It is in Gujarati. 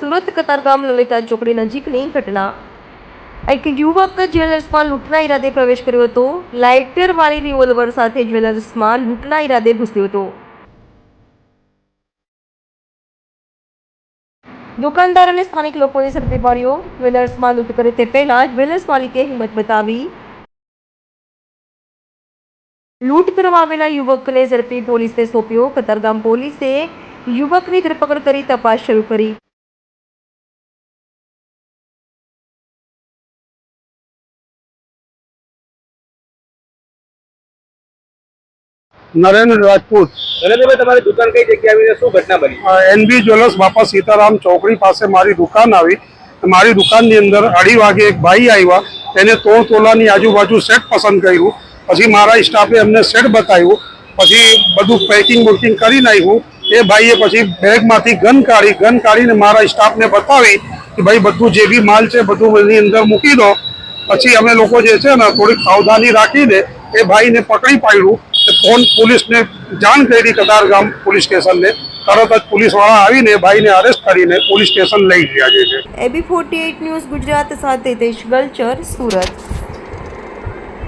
સુરત કતારગામ લલિતા ચોકડી નજીકની ઘટના. એક યુવક જ્વેલર્સમાં લૂંટના ઈરાદે પ્રવેશ કર્યો હતો. લાઇટરવાળી રિવોલ્વર સાથે જ્વેલર્સમાં લૂંટના ઈરાદે ઘૂસ્યો હતો. દુકાનદાર અને સ્થાનિક લોકોને ઝડપી પાડ્યો જ્વેલર્સમાં લૂંટ કરે તે પહેલા જ્વેલર્સ માલિકે હિંમત બતાવી. લૂંટ કરવા આવેલા યુવકને ઝડપી પોલીસને સોંપ્યો. કતારગામ પોલીસે યુવકની ધરપકડ કરી તપાસ શરૂ કરી. નરેન્દ્ર રાજપૂત. નરેન્દ્રભાઈ તમારી દુકાન કઈ જગ્યાએ આવીને શું ઘટના બની? એનબી જ્વેલર્સ બાપા સીતારામ ચોકડી પાસે મારી દુકાન આવી. મારી દુકાનની અંદર અઢી વાગે એક ભાઈ આવ્યા. એને તોળ તોલાની આજુબાજુ સેટ પસંદ કર્યું. પછી મારા સ્ટાફે અમને સેટ બતાવ્યું. પછી બધું પેકિંગ બુકિંગ કરી નાખ્યું એ ભાઈએ પછી બેગમાંથી ગન કાઢી ગન કાઢીને મારા સ્ટાફને બતાવી કે ભાઈ બધું જે બી માલ છે બધું એની અંદર મૂકી દો. પછી અમે લોકો જે છે ને થોડીક સાવધાની રાખીને એ ભાઈને પકડી પાડ્યું. ફોન પોલીસને જાણ કરી કતારગામ પોલીસ સ્ટેશનને? તરત જ પોલીસવાળા આવીને ભાઈને અરેસ્ટ કરીને પોલીસ સ્ટેશન લઈ ગયા છે. એબી ફોર્ટી ન્યૂઝ ગુજરાત સાથે દેશ ગલચર સુરત.